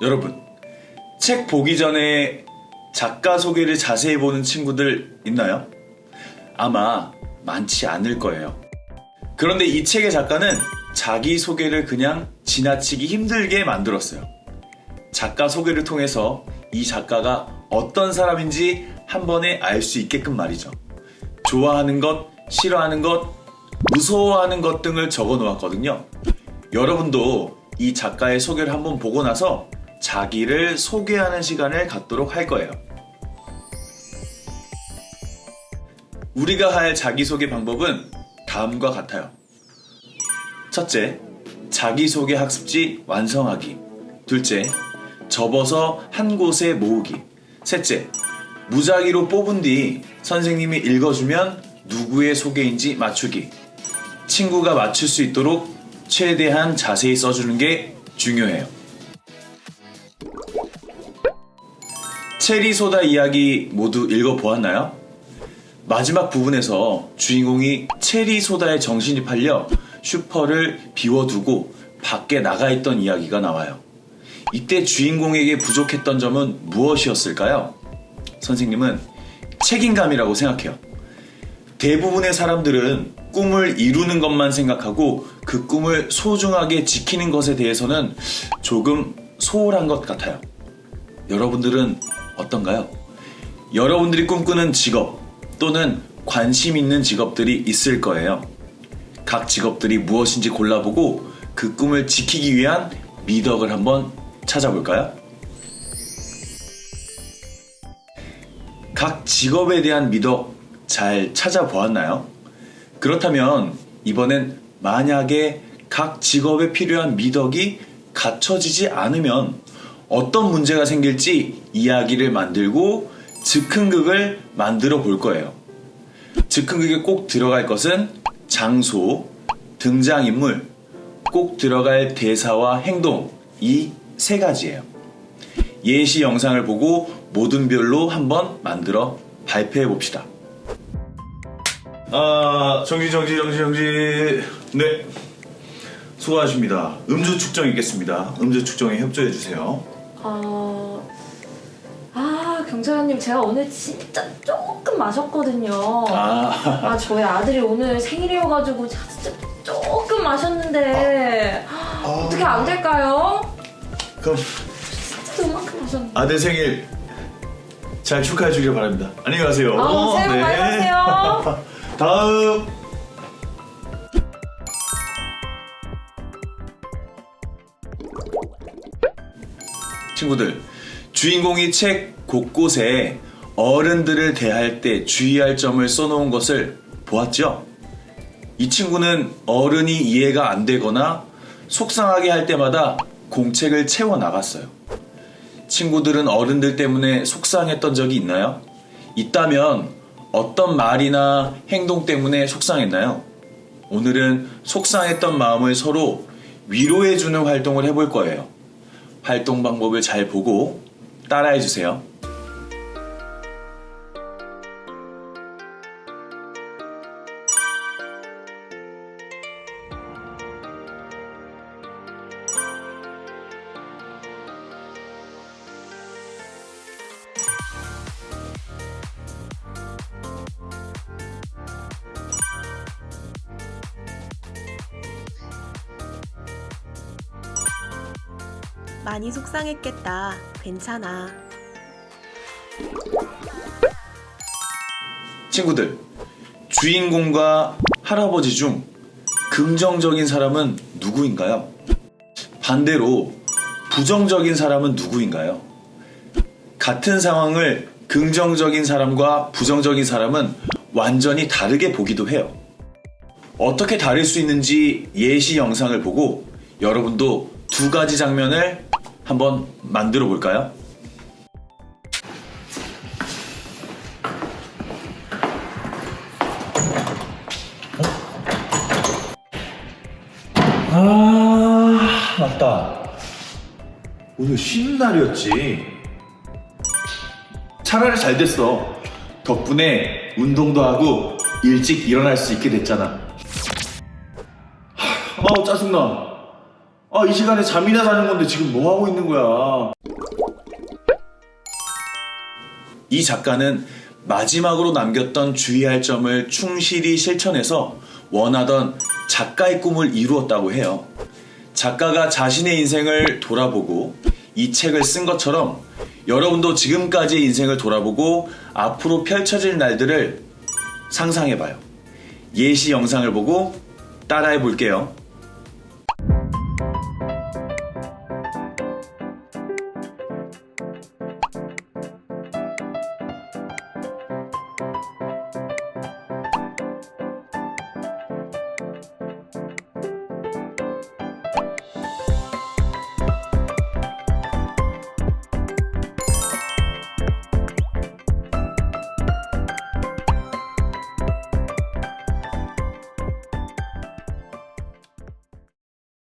여러분, 책 보기 전에 작가 소개를 자세히 보는 친구들 있나요? 아마 많지 않을 거예요. 그런데 이 책의 작가는 자기 소개를 그냥 지나치기 힘들게 만들었어요. 작가 소개를 통해서 이 작가가 어떤 사람인지 한 번에 알 수 있게끔 말이죠. 좋아하는 것, 싫어하는 것, 무서워하는 것 등을 적어 놓았거든요. 여러분도 이 작가의 소개를 한번 보고 나서 자기를 소개하는 시간을 갖도록 할 거예요. 우리가 할 자기소개 방법은 다음과 같아요. 첫째, 자기소개 학습지 완성하기. 둘째, 접어서 한 곳에 모으기. 셋째, 무작위로 뽑은 뒤 선생님이 읽어주면 누구의 소개인지 맞추기. 친구가 맞출 수 있도록 최대한 자세히 써주는 게 중요해요. 체리소다 이야기 모두 읽어보았나요? 마지막 부분에서 주인공이 체리소다에 정신이 팔려 슈퍼를 비워두고 밖에 나가 있던 이야기가 나와요. 이때 주인공에게 부족했던 점은 무엇이었을까요? 선생님은 책임감이라고 생각해요. 대부분의 사람들은 꿈을 이루는 것만 생각하고 그 꿈을 소중하게 지키는 것에 대해서는 조금 소홀한 것 같아요. 여러분들은 어떤가요? 여러분들이 꿈꾸는 직업 또는 관심 있는 직업들이 있을 거예요. 각 직업들이 무엇인지 골라보고 그 꿈을 지키기 위한 미덕을 한번 찾아볼까요? 각 직업에 대한 미덕 잘 찾아보았나요? 그렇다면 이번엔 만약에 각 직업에 필요한 미덕이 갖춰지지 않으면 어떤 문제가 생길지 이야기를 만들고 즉흥극을 만들어 볼 거예요. 즉흥극에 꼭 들어갈 것은 장소, 등장인물, 꼭 들어갈 대사와 행동 이 세 가지예요. 예시 영상을 보고 모든 별로 한번 만들어 발표해 봅시다. 아, 정지, 정지, 정지, 정지. 네. 수고하십니다. 음주 측정 있겠습니다. 음주 측정에 협조해 주세요. 어... 아 경찰관님 제가 오늘 진짜 조금 마셨거든요. 아, 아 저희 아들이 오늘 생일이어가지고 진짜 조금 마셨는데 어떻게 안 될까요? 그럼 진짜 요만큼 마셨는데. 아들 생일 잘 축하해 주길 바랍니다. 안녕히 가세요. 아, 새해 복 많이 받으세요. 다음. 친구들, 주인공이 책 곳곳에 어른들을 대할 때 주의할 점을 써놓은 것을 보았죠? 이 친구는 어른이 이해가 안 되거나 속상하게 할 때마다 공책을 채워 나갔어요. 친구들은 어른들 때문에 속상했던 적이 있나요? 있다면 어떤 말이나 행동 때문에 속상했나요? 오늘은 속상했던 마음을 서로 위로해주는 활동을 해볼 거예요. 활동 방법을 잘 보고 따라해 주세요. 많이 속상했겠다. 괜찮아. 친구들, 주인공과 할아버지 중 긍정적인 사람은 누구인가요? 반대로 부정적인 사람은 누구인가요? 같은 상황을 긍정적인 사람과 부정적인 사람은 완전히 다르게 보기도 해요. 어떻게 다를 수 있는지 예시 영상을 보고 여러분도 두 가지 장면을 한번 만들어 볼까요? 아, 맞다. 오늘 쉬는 날이었지. 차라리 잘 됐어. 덕분에 운동도 하고 일찍 일어날 수 있게 됐잖아. 하, 아우, 짜증나. 아, 이 시간에 잠이나 자는 건데 지금 뭐 하고 있는 거야? 이 작가는 마지막으로 남겼던 주의할 점을 충실히 실천해서 원하던 작가의 꿈을 이루었다고 해요. 작가가 자신의 인생을 돌아보고 이 책을 쓴 것처럼 여러분도 지금까지의 인생을 돌아보고 앞으로 펼쳐질 날들을 상상해봐요. 예시 영상을 보고 따라해 볼게요.